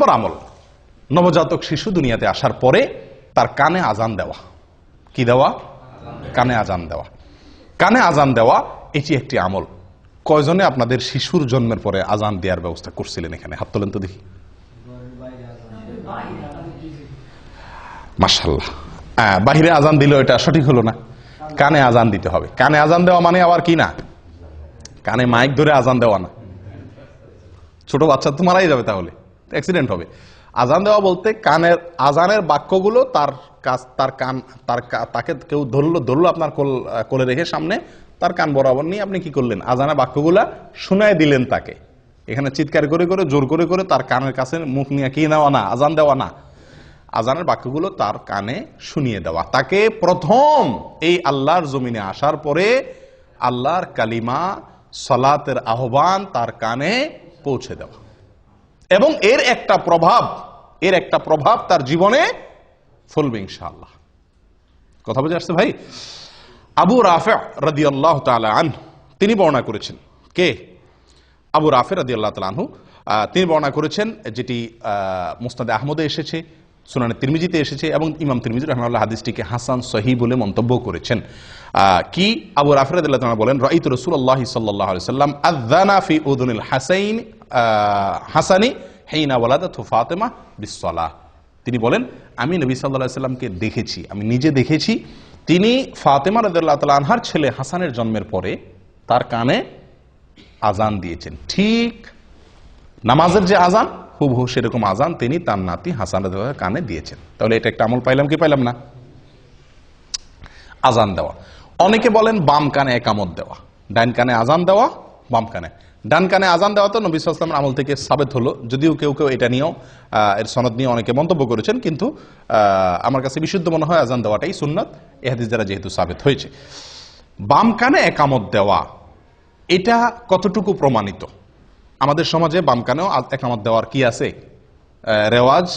নম্বর আমল। নবজাতক শিশু দুনিয়াতে আসার পরে তার কানে আজান দেওয়া। কি দেওয়া? কানে আজান দেওয়া। কানে আজান দেওয়া, এটি একটি আমল। কয়জনে আপনাদের শিশুর জন্মের পরে আজান দেওয়ার ব্যবস্থা করছিলেন এখানে? হাত তোলেন তো দেখি। মাসাল্লাহ হ্যাঁ বাহিরে আজান দিল এটা সঠিক হলো না। কানে আজান দিতে হবে। কানে আজান দেওয়া মানে আবার কি না? কানে মাইক ধরে আজান দেওয়া না। ছোট বাচ্চা তো মারাই যাবে তাহলে। অ্যাক্সিডেন্ট হবে। আজান দেওয়া বলতে কানের, আজানের বাক্যগুলো তার কাছ, তার কান, তার তাকে কেউ ধরলো ধরলো আপনার কোল, কোলে রেখে সামনে, তার কান বরাবর নিয়ে আপনি কি করলেন? আজানের বাক্যগুলা শুনায় দিলেন তাকে। এখানে চিৎকার করে করে, জোর করে করে তার কানের কাছে মুখ নিয়ে কি নেওয়া না, আজান দেওয়া না। আজানের বাক্যগুলো তার কানে শুনিয়ে দেওয়া। তাকে প্রথম এই আল্লাহর জমিনে আসার পরে আল্লাহর কালিমা, সলাতের আহ্বান তার কানে পৌঁছে দেওয়া। এবং এর একটা প্রভাব, এর একটা প্রভাব তার জীবনে ফলবে ইনশাআল্লাহ। কথা বুঝে আসছে ভাই? আবু রাফে রাদি আল্লাহ আন তিনি বর্ণনা করেছেন। কে? আবু রাফে রাদি আল্লাহ আনহু তিনি বর্ণনা করেছেন যেটি মুস্তাদে আহমদে এসেছে, সুনানে তিরমিজিতে এসেছে এবং ইমাম তিরমিজি রহমাল্লাহ হাদিসটিকে হাসান সহি বলে মন্তব্য করেছেন। কি? আবু রাফে রাদি আল্লাহ বলেন, রাইত রসুল্লাহ সাল্লাহ সাল্লাম আদানা ফি উদুনিল হাসাইন হাসানি হেইনা ওয়ালাদা ফাতেমা বিসলাহ তিনি বলেন, আমি নবী সাল্লাহ সাল্লামকে দেখেছি, আমি নিজে দেখেছি। তিনি ফাতেমা রদুল্লাহ তালা আনহার ছেলে হাসানের জন্মের পরে তার কানে আজান দিয়েছেন। ঠিক নামাজের যে আজান হুবহু সেরকম আজান তিনি তার নাতি হাসান রাদিয়াল্লাহু আনহুর কানে দিয়েছেন। তাহলে এটা একটা আমল পাইলাম কি পাইলাম না? আজান দেওয়া। অনেকে বলেন বাম কানে একামত দেওয়া ডাইন কানে আজান দেওয়া, বাম কানে। ডান কানে আজান দেওয়া তো নবী সাল্লামের আমল থেকে সাবেত হলো। যদিও কেউ কেউ এটা নিয়েও এর সনদ নিয়ে অনেকে মন্তব্য করেছেন, কিন্তু আমার কাছে বিশুদ্ধ মনে হয় আজান দেওয়াটাই সুন্নত, এ হাদিস দ্বারা যেহেতু সাবেত হয়েছে। বাম কানে একামত দেওয়া, এটা কতটুকু প্রমাণিত? আমাদের সমাজে বাম কানেও একামত দেওয়ার কি আছে? রেওয়াজ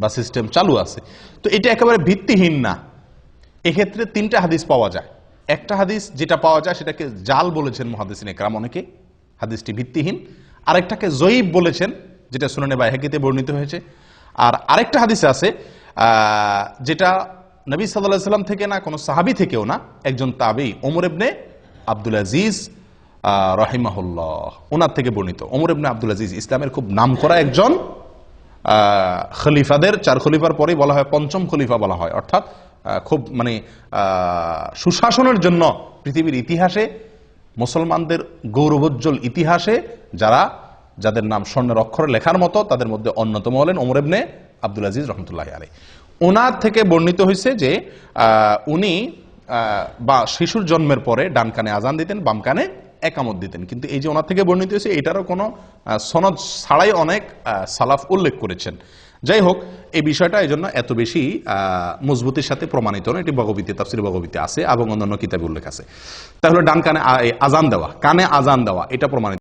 বা সিস্টেম চালু আছে। তো এটা একেবারে ভিত্তিহীন না। এক্ষেত্রে তিনটা হাদিস পাওয়া যায়। একটা হাদিস যেটা পাওয়া যায় সেটাকে জাল বলেছেন মহাদিসিন একরাম অনেকে হাদিসটি ভিত্তিহীন। আরেকটাকে জয়ীব বলেছেন, যেটা সুনানে বাইহাকিতে বর্ণিত হয়েছে। আর আরেকটা হাদিস আছে যেটা নবী সাল্লাহ সাল্লাম থেকে না, কোনো সাহাবি থেকেও না, একজন তাবি, ওমর ইবনে আব্দুল আজিজ রহিমাহুল্লাহ, ওনার থেকে বর্ণিত। ওমর আব্দুল আজিজ ইসলামের খুব নামকরা একজন খলিফাদের, চার খলিফার পরেই বলা হয়, পঞ্চম খলিফা বলা হয়। অর্থাৎ খুব মানে সুশাসনের জন্য পৃথিবীর ইতিহাসে মুসলমানদের গৌরবোজ্জ্বল ইতিহাসে যারা, যাদের নাম স্বর্ণের অক্ষরে লেখার মতো, তাদের মধ্যে অন্যতম হলেন ওমর ইবনে আব্দুল আজিজ রহমতুল্লাহ আলী ওনার থেকে বর্ণিত হয়েছে যে উনি বা শিশুর জন্মের পরে ডান কানে আজান দিতেন, বাম কানে একামত দিতেন। কিন্তু এই যে ওনার থেকে বর্ণিত হয়েছে এটারও কোনো সনদ ছাড়াই অনেক সালাফ উল্লেখ করেছেন। যাই হোক এই বিষয়টা এই জন্য এত বেশি মজবুতির সাথে প্রমাণিত নয়। এটি ভগবীতে তাফসির ভগবীতে আছে এবং অন্যান্য কিতাবে উল্লেখ আছে। তাহলে ডান কানে আজান দেওয়া, কানে আজান দেওয়া, এটা প্রমাণিত